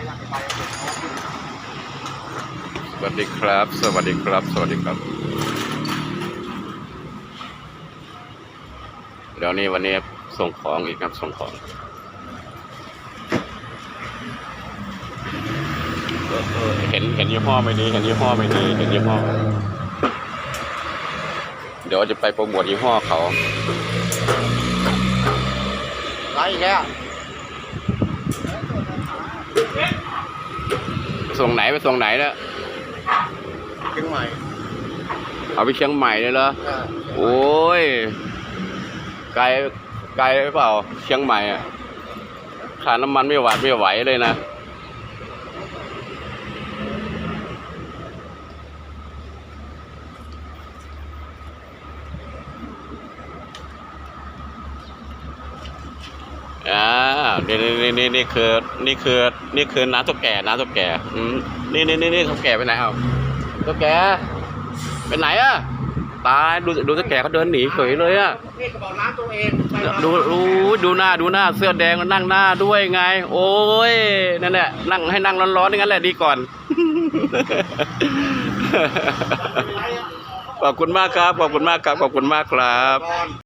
สวัสดีครับ สวัสดีครับ สวัสดีครับ เดี๋ยวนี้วันนี้ส่งของอีกครับส่งของเออเออเห็นเห็นยี่ห้อไม่ดี เห็นยี่ห้อไม่ดีเห็นยี่ห้อ เดี๋ยวจะไปโปรโมทยี่ห้อเขาไรอีกแล้ว ไป ส่งไหนไปส่งไหนเนี่ยเชียงใหม่เอาไปเชียงใหม่เลยเหรออ่าโอ้ยไกลไกลไปเปล่า เชียงใหม่อะค่าน้ำมันไม่หวาดไม่ไหวเลยนะ อ่านี่นี่นี่นี่นี่คือ นี่คือ นี่คือน้าตุ๊กแก่น้าตุ๊กแก่อืมนี่นี่นี่นี่ตุ๊กแก่ไปไหนเอาตุ๊กแก่ไปไหนอะตายดูดูตุ๊กแก่เขาเดินหนีเฉยเลยอะนี่กระบอกน้ำตัวเองไปมาดูดูดูหน้าดูหน้าเสื้อแดงก็นั่งหน้าด้วยไง โอ้ยนั่นแหละนั่งให้นั่งร้อนๆอย่างนั้นแหละดีก่อน ขอบคุณมากครับ ขอบคุณมากครับ ขอบคุณมากครับก่อน